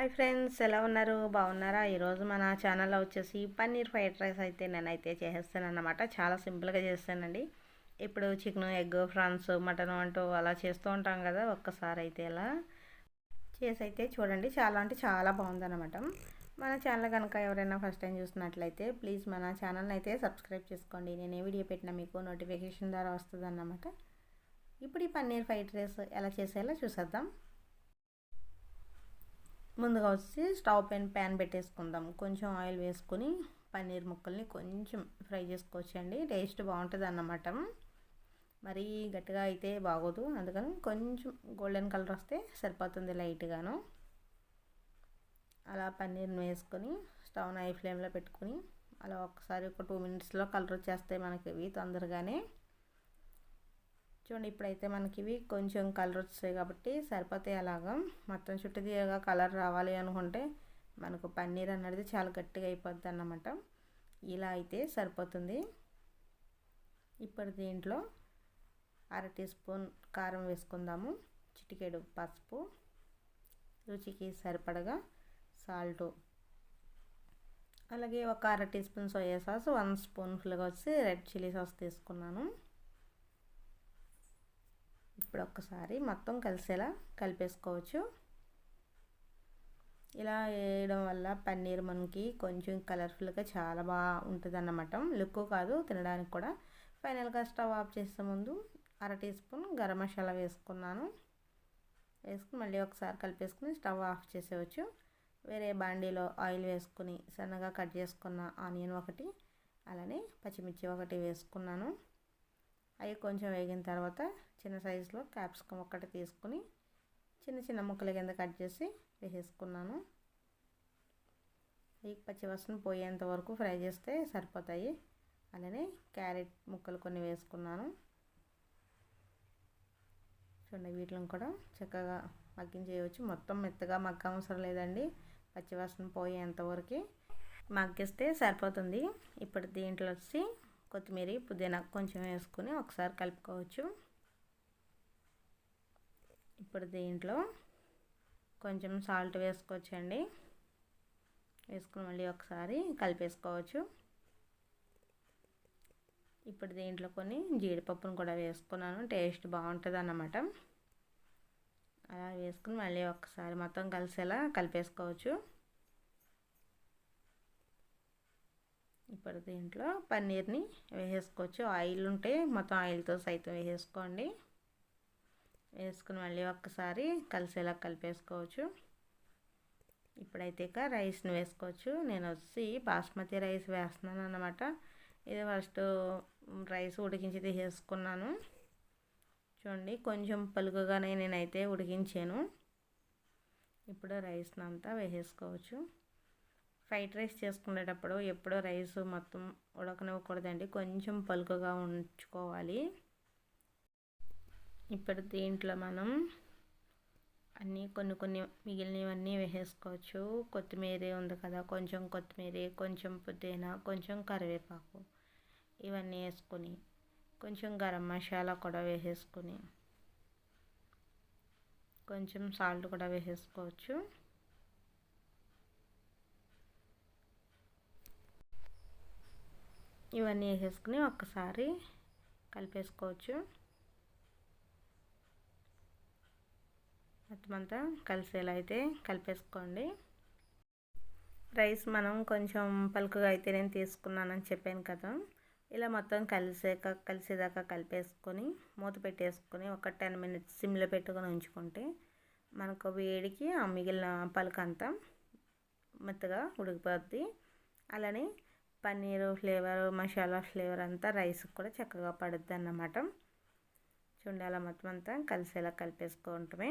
Hi friends ఎలా ఉన్నారు? బాగున్నారా? ఈరోజు మన ఛానల్లో వచ్చేసి పన్నీర్ ఫ్రైడ్ రైస్ అయితే నేనైతే చేస్తాను అన్నమాట చాలా సింపుల్గా చేస్తానండి. ఇప్పుడు చికెన్ ఎగ్ ఫ్రాన్స్ మటన్ అంటూ అలా చేస్తూ ఉంటాం కదా ఒక్కసారి అయితే ఇలా చేసి అయితే చూడండి చాలా అంటే చాలా బాగుందన్నమాట. మన ఛానల్ కనుక ఎవరైనా ఫస్ట్ టైం చూసినట్లయితే ప్లీజ్ మన ఛానల్ని అయితే సబ్స్క్రైబ్ చేసుకోండి. నేను ఏ వీడియో పెట్టినా మీకు నోటిఫికేషన్ ద్వారా వస్తుంది అన్నమాట ఇప్పుడు ఈ పన్నీర్ ఫ్రైడ్ రైస్ ఎలా చేసేలా చూసేద్దాం. ముందుగా వచ్చి స్టవ్ పైన ప్యాన్ పెట్టేసుకుందాం. కొంచెం ఆయిల్ వేసుకొని పన్నీర్ ముక్కల్ని కొంచెం ఫ్రై చేసుకోవచ్చండి. టేస్ట్ బాగుంటుంది అన్నమాట. మరీ గట్టిగా అయితే బాగోదు. అందుకని కొంచెం గోల్డెన్ కలర్ వస్తే సరిపోతుంది లైట్గాను. అలా పన్నీర్ని వేసుకొని స్టవ్ హై ఫ్లేమ్లో పెట్టుకొని అలా ఒకసారి ఒక టూ మినిట్స్లో కలర్ వచ్చేస్తాయి మనకి ఇవి తొందరగానే. చూడండి ఇప్పుడైతే మనకి ఇవి కొంచెం కలర్ వస్తాయి కాబట్టి సరిపోతాయి అలాగా. మొత్తం చుట్టూ తీయగా కలర్ రావాలి అనుకుంటే మనకు పన్నీర్ అనేది చాలా గట్టిగా అయిపోద్ది అన్నమాట. ఇలా అయితే సరిపోతుంది. ఇప్పుడు దీంట్లో అర టీ స్పూన్ కారం వేసుకుందాము. చిటికెడు పసుపు. రుచికి సరిపడగా సాల్టు. అలాగే ఒక అర teaspoon soya sauce one స్పూన్ఫుల్గా వచ్చి రెడ్ చిల్లీ సాస్ తీసుకున్నాను. ఇప్పుడు ఒక్కసారి మొత్తం కలిసేలా కలిపేసుకోవచ్చు. ఇలా వేయడం వల్ల పన్నీర్ మనకి కొంచెం కలర్ఫుల్గా చాలా బాగా ఉంటుంది అన్నమాట లుక్ కాదు తినడానికి కూడా. ఫైనల్గా స్టవ్ ఆఫ్ చేసే ముందు అర టీ స్పూన్ గరం మసాలా వేసుకున్నాను. వేసుకుని మళ్ళీ ఒకసారి కలిపేసుకుని స్టవ్ ఆఫ్ చేసేవచ్చు వేరే బాండీలో ఆయిల్ వేసుకుని సన్నగా కట్ చేసుకున్న ఆనియన్ ఒకటి అలానే పచ్చిమిర్చి ఒకటి వేసుకున్నాను. అవి కొంచెం వేగిన తర్వాత చిన్న సైజులో క్యాప్సికమ్ ఒక్కటి తీసుకుని చిన్న చిన్న ముక్కల కింద కట్ చేసి వేసేసుకున్నాను. ఈ పచ్చివాసన పోయేంత వరకు ఫ్రై చేస్తే సరిపోతాయి. అలానే క్యారెట్ ముక్కలు కొన్ని వేసుకున్నాను. చూడండి వీటిని కూడా చక్కగా మగ్గించేయవచ్చు మొత్తం మెత్తగా మగ్గ అవసరం లేదండి పచ్చివాసన పోయేంతవరకు మగ్గిస్తే సరిపోతుంది. ఇప్పుడు దీంట్లో వచ్చి కొత్తిమీర పుదీనా కొంచెం వేసుకుని ఒకసారి కలుపుకోవచ్చు. ఇప్పుడు దీంట్లో కొంచెం సాల్ట్ వేసుకోవచ్చండి. వేసుకుని మళ్ళీ ఒకసారి కలిపేసుకోవచ్చు. ఇప్పుడు దీంట్లో కొన్ని జీడిపప్పును కూడా వేసుకున్నాను. టేస్ట్ బాగుంటుంది అన్నమాట అలా వేసుకుని మళ్ళీ ఒకసారి మొత్తం కలిసేలా కలిపేసుకోవచ్చు. ఇప్పుడు దీంట్లో పన్నీర్ని వేసేసుకోవచ్చు. ఆయిల్ ఉంటే మొత్తం ఆయిల్తో సైతం వేసేసుకోండి. వేసుకుని మళ్ళీ ఒక్కసారి కలిసేలా కలిపేసుకోవచ్చు. ఇప్పుడైతే ఇక రైస్ని వేసుకోవచ్చు. నేను వచ్చి బాస్మతి రైస్ వేస్తున్నాను అనమాట ఇది ఫస్ట్ రైస్ ఉడికించి తీసేసుకున్నాను. చూడండి కొంచెం పలుకుగానే నేనైతే ఉడికించాను. ఇప్పుడు రైస్ని అంతా వేసేసుకోవచ్చు. ఫ్రైడ్ రైస్ చేసుకునేటప్పుడు ఎప్పుడో రైస్ మొత్తం ఉడకనివ్వకూడదండి. కొంచెం పలుకుగా ఉంచుకోవాలి. ఇప్పుడు దీంట్లో మనం అన్నీ కొన్ని కొన్ని మిగిలినవన్నీ వేసేసుకోవచ్చు. కొత్తిమీర ఉంది కదా కొంచెం కొత్తిమీర కొంచెం పుదీనా కొంచెం కరివేపాకు ఇవన్నీ వేసుకొని కొంచెం గరం మసాలా కూడా వేసేసుకొని కొంచెం సాల్ట్ కూడా వేసేసుకోవచ్చు. ఇవన్నీ వేసేసుకుని ఒక్కసారి కలిపేసుకోవచ్చు. మొత్తం అంతా కలిసేలా అయితే కలిపేసుకోండి. రైస్ మనం కొంచెం పలుకుగా అయితే నేను తీసుకున్నానని చెప్పాను కదా. ఇలా మొత్తం కలిసాక కలిసేదాకా కలిపేసుకొని మూత పెట్టేసుకొని ఒక టెన్ మినిట్స్ సిమ్లో పెట్టుకొని ఉంచుకుంటే మనకు వేడికి ఆ మిగిలిన పలుకంతా మెత్తగా ఉడికిపోద్ది. అలానే పన్నీరు ఫ్లేవర్ మసాలా ఫ్లేవర్ అంతా రైస్కి కూడా చక్కగా పడుద్ది అన్నమాట చూడండి అలా మొత్తం అంతా కలిసేలా కలిపేసుకుంటమే.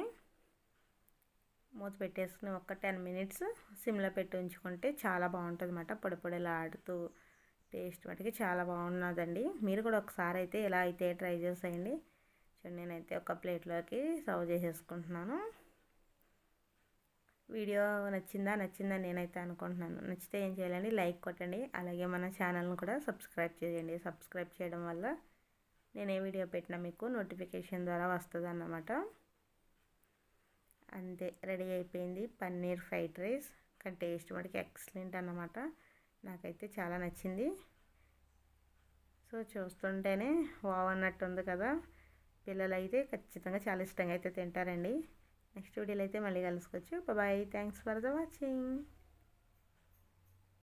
మూత పెట్టేసుకుని ఒక టెన్ మినిట్స్ సిమ్లో పెట్టి ఉంచుకుంటే చాలా బాగుంటుంది అన్నమాట పొడి పొడిలా ఆడుతూ టేస్ట్ మటుకి చాలా బాగున్నదండి. మీరు కూడా ఒకసారి అయితే ఇలా అయితే ట్రై చేసేయండి. చూడండి నేనైతే ఒక ప్లేట్లోకి సర్వ్ చేసేసుకుంటున్నాను. వీడియో నచ్చిందా? నచ్చిందని నేనైతే అనుకుంటున్నాను. నచ్చితే ఏం చేయాలండి? లైక్ కొట్టండి. అలాగే మన ఛానల్ని కూడా సబ్స్క్రైబ్ చేయండి. సబ్స్క్రైబ్ చేయడం వల్ల నేను ఏ వీడియో పెట్టినా మీకు నోటిఫికేషన్ ద్వారా వస్తుంది అన్నమాట అంతే. రెడీ అయిపోయింది. Paneer fried rice. కానీ టేస్ట్ మటుకు ఎక్సలెంట్ అన్నమాట. నాకైతే చాలా నచ్చింది. సో చూస్తుంటేనే వావ్ అన్నట్టు ఉంది కదా. పిల్లలు అయితే ఖచ్చితంగా చాలా ఇష్టంగా అయితే తింటారండి. నెక్స్ట్ వీడియోలో అయితే మళ్ళీ కలుసుకోవచ్చు. Bye thanks for the watching